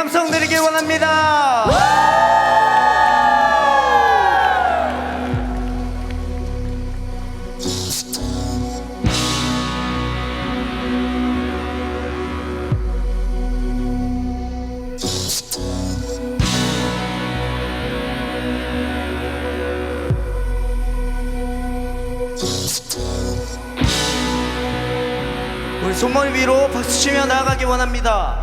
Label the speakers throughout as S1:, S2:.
S1: 감성 드리길 원합니다. 우리 손머리 위로 박수 치며 나아가기 원합니다.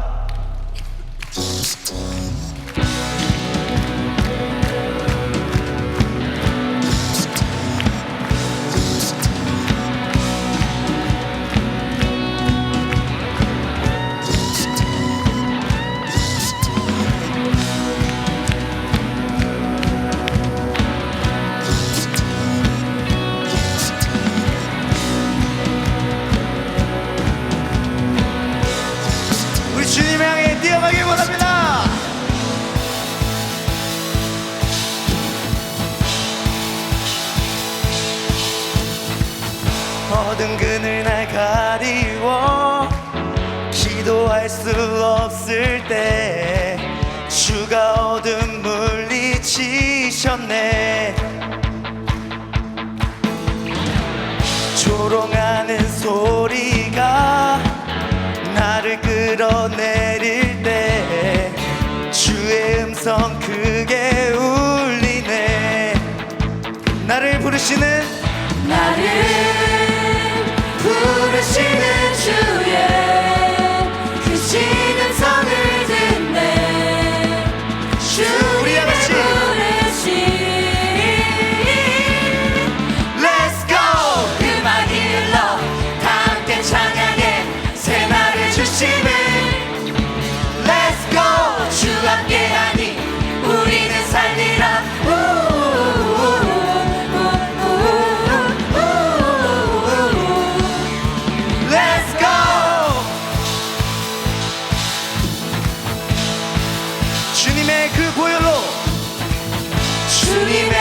S1: 주님의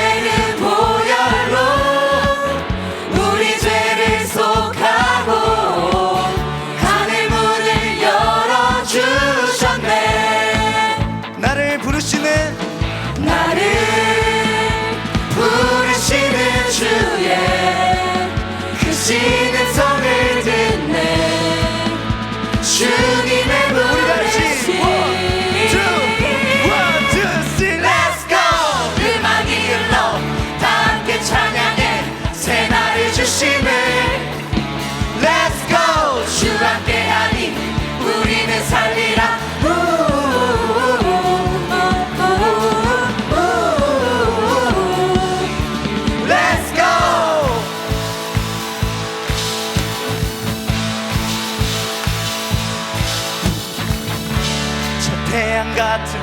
S1: 태양 같은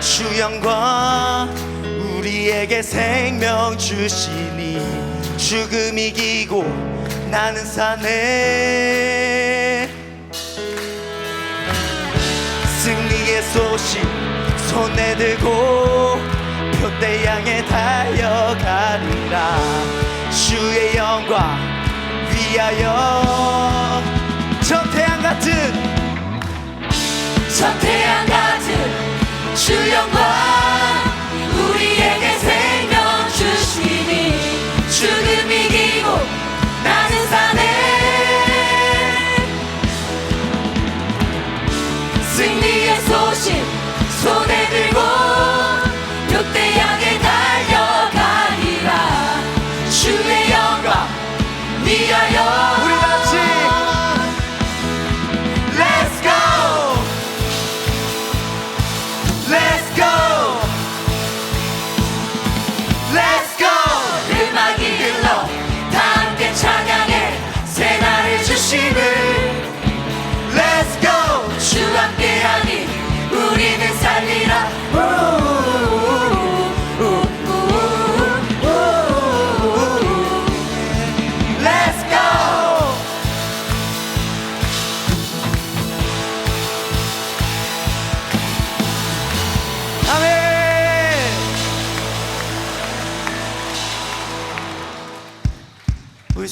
S1: 주 영광 우리에게 생명 주시니 죽음 이기고 나는 사네 승리의 소식 손에 들고 표대양에 달려가리라. 주의 영광 위하여 저 태양 같은
S2: 저 태양 같은 주 영광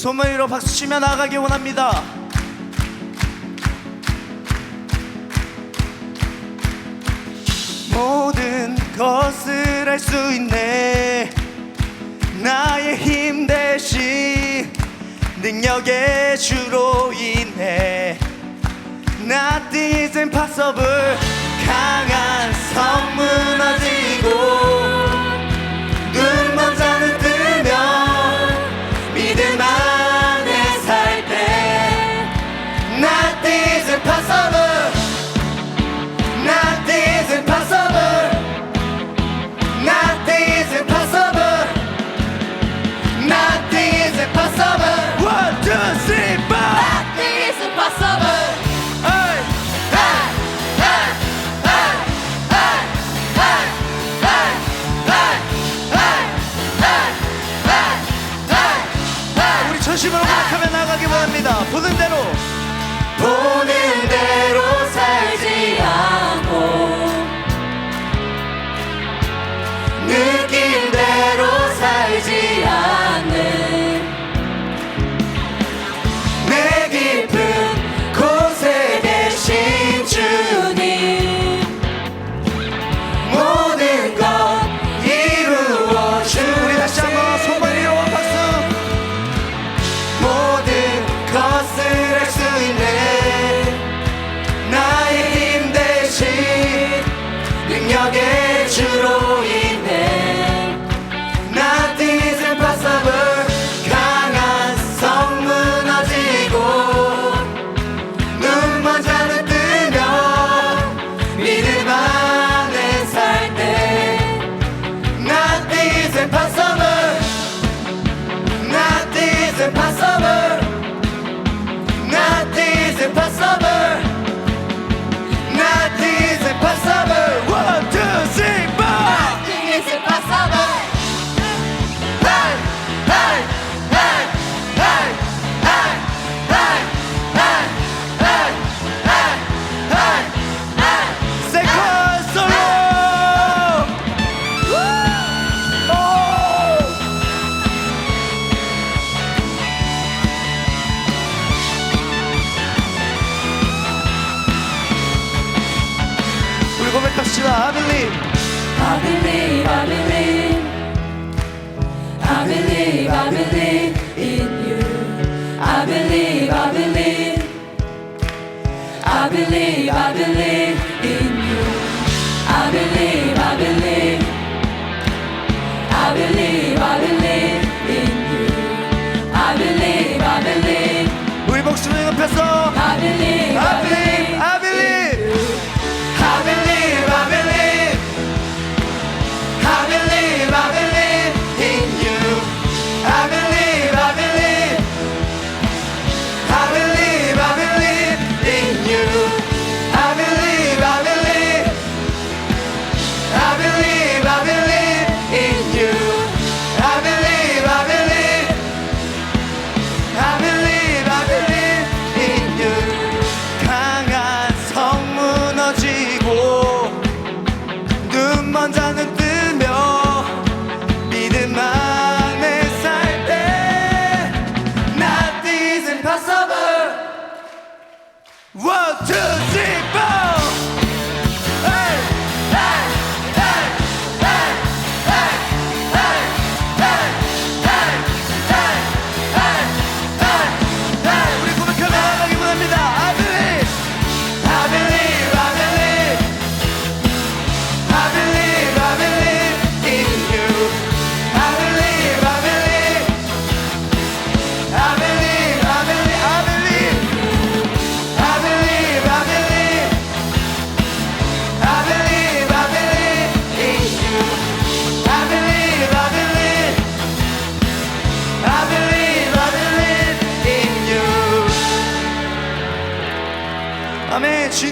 S1: 손머리로 박수치며 나가길 원합니다.
S2: 모든
S1: 것을 할 수 있네 나의 힘 대신 능력의 주로 인해 Nothing is impossible 강한 성문화지고.
S2: you. I believe. I believe, I believe. I believe, I believe in you. I believe, I believe. I believe,
S1: I believe.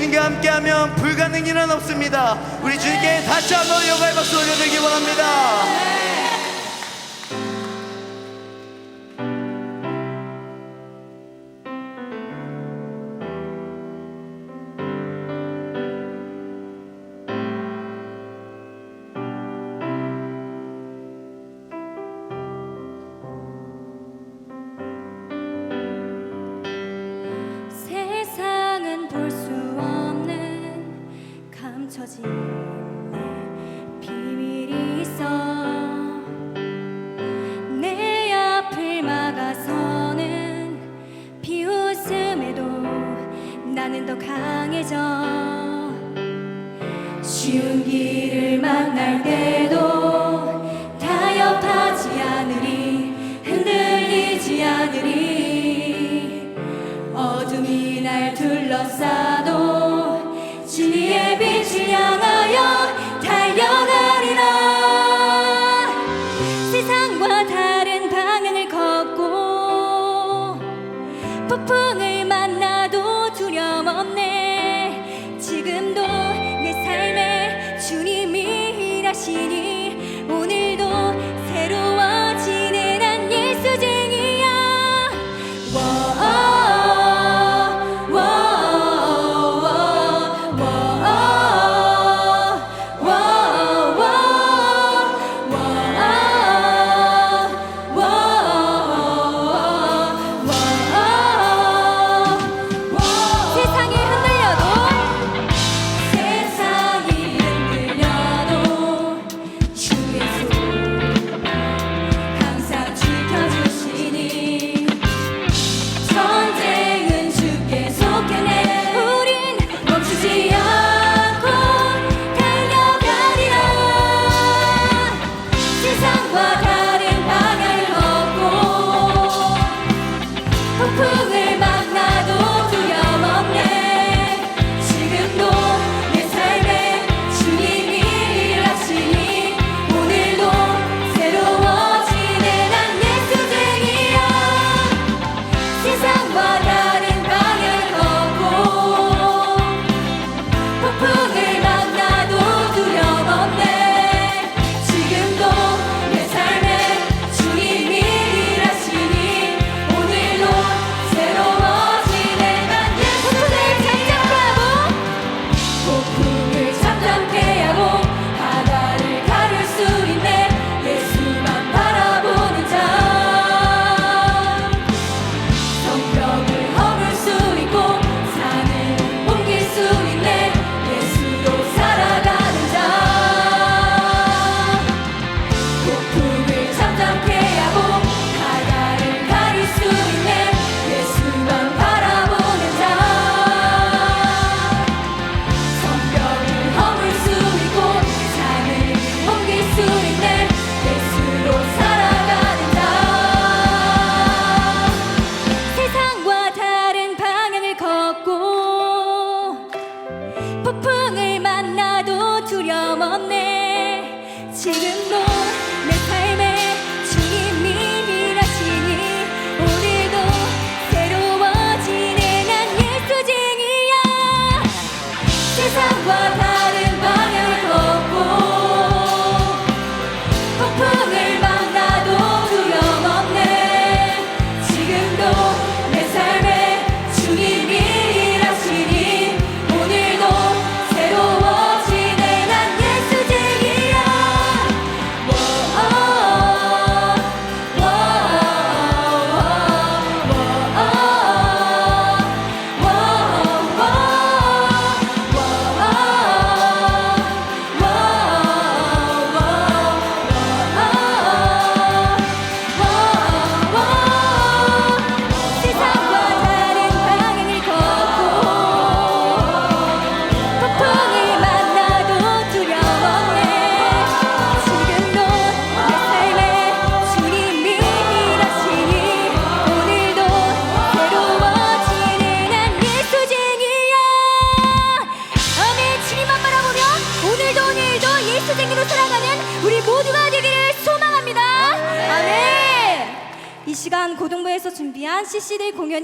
S1: 주님과 함께하면 불가능이란 없습니다. 우리 주님께 다시 한번 영광의 박수 올려드리기 원합니다.
S3: 나는 더 강해져.
S2: 쉬운 길을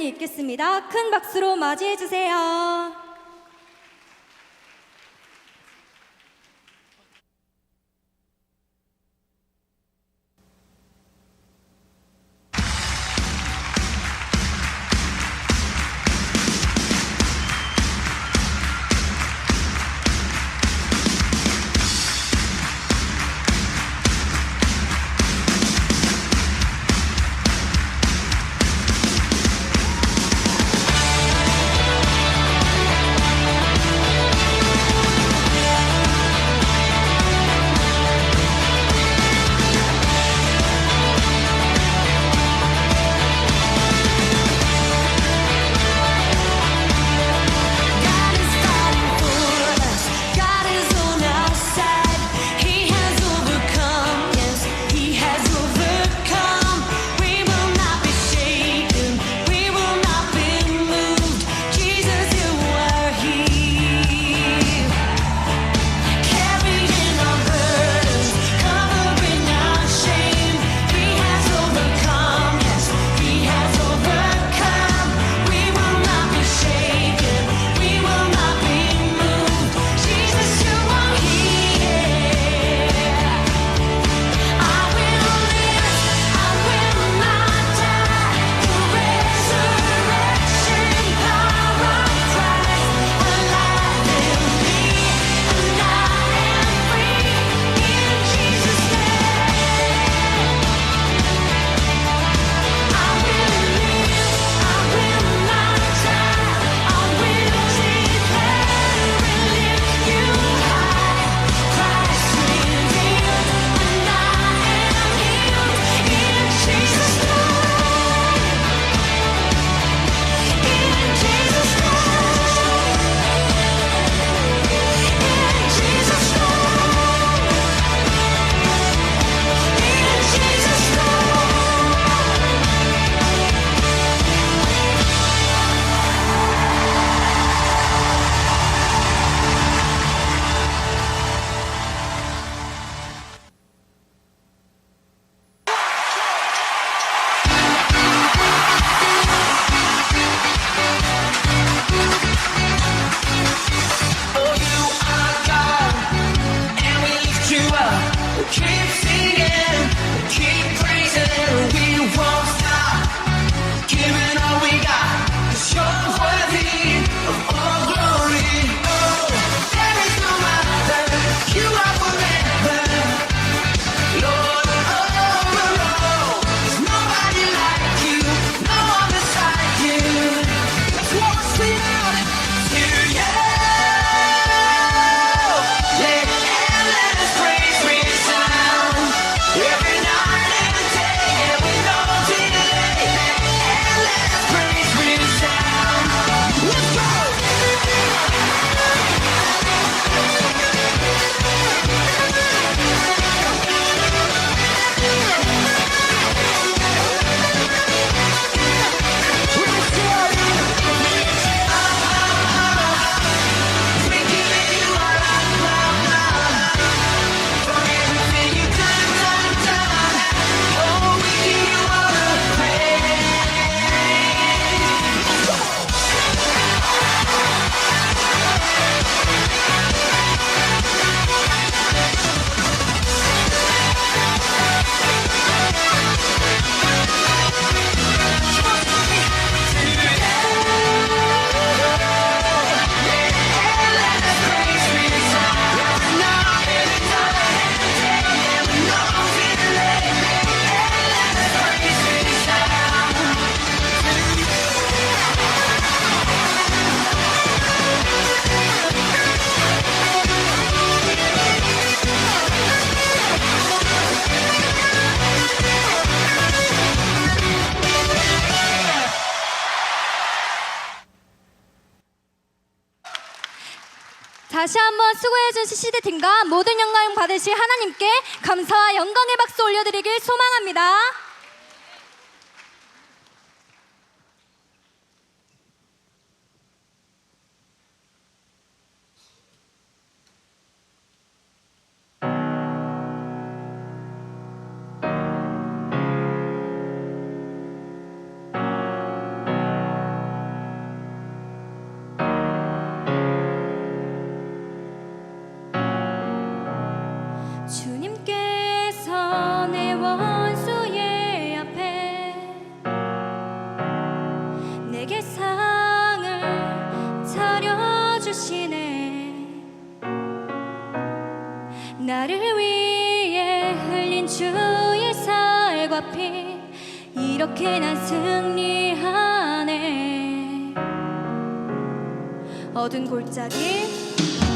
S2: 공연이 있겠습니다. 큰 박수로 맞이해 주세요. 다시 한번 수고해준 CCD팀과 모든 영광 받으실 하나님께 감사와 영광의 박수 올려드리길 소망합니다. 이렇게 난 승리하네. 어두운 골짜기.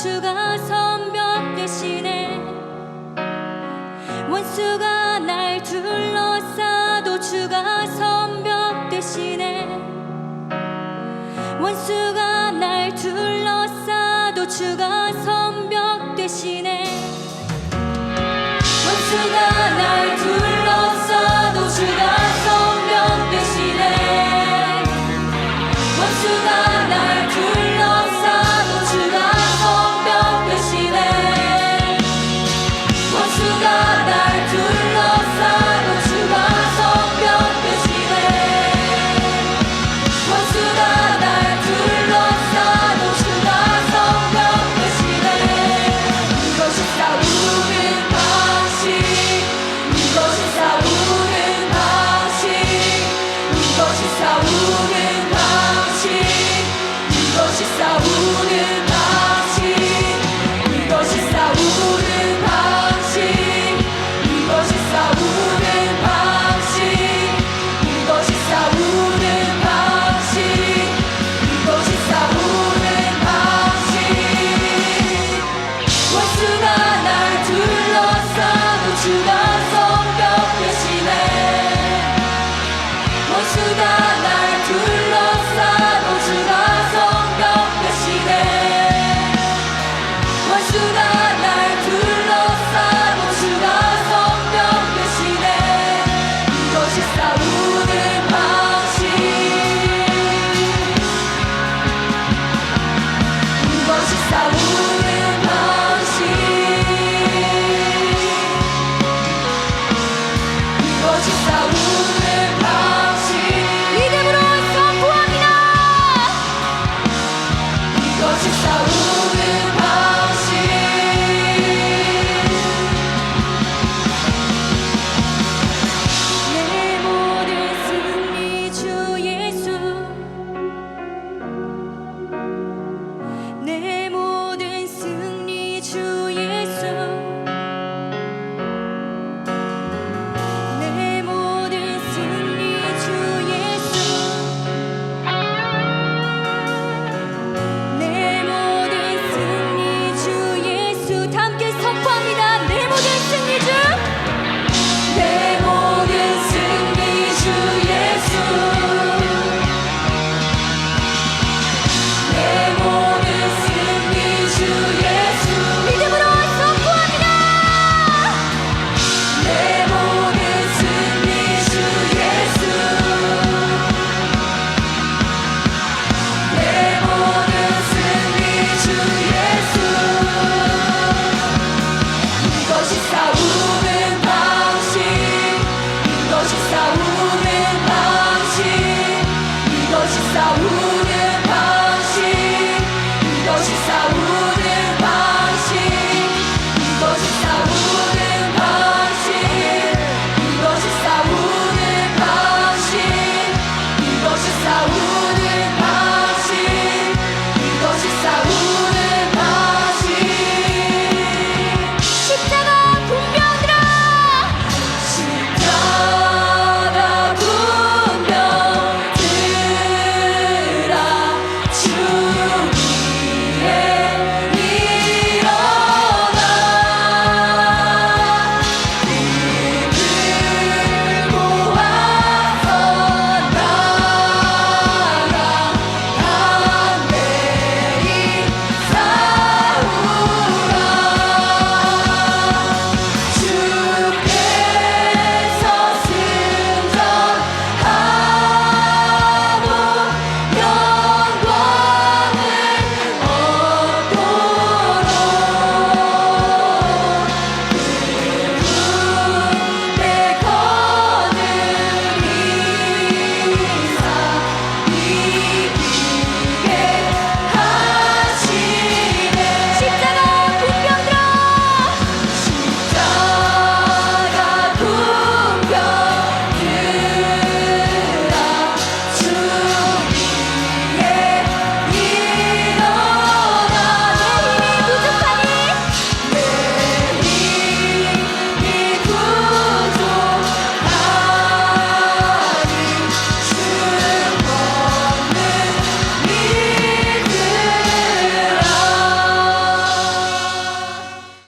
S2: 주가 선벽 대신에 원수가 날 둘러싸도 주가 선벽 대신에 원수가 날 둘러싸도 주가 선벽 대신에 원수가 날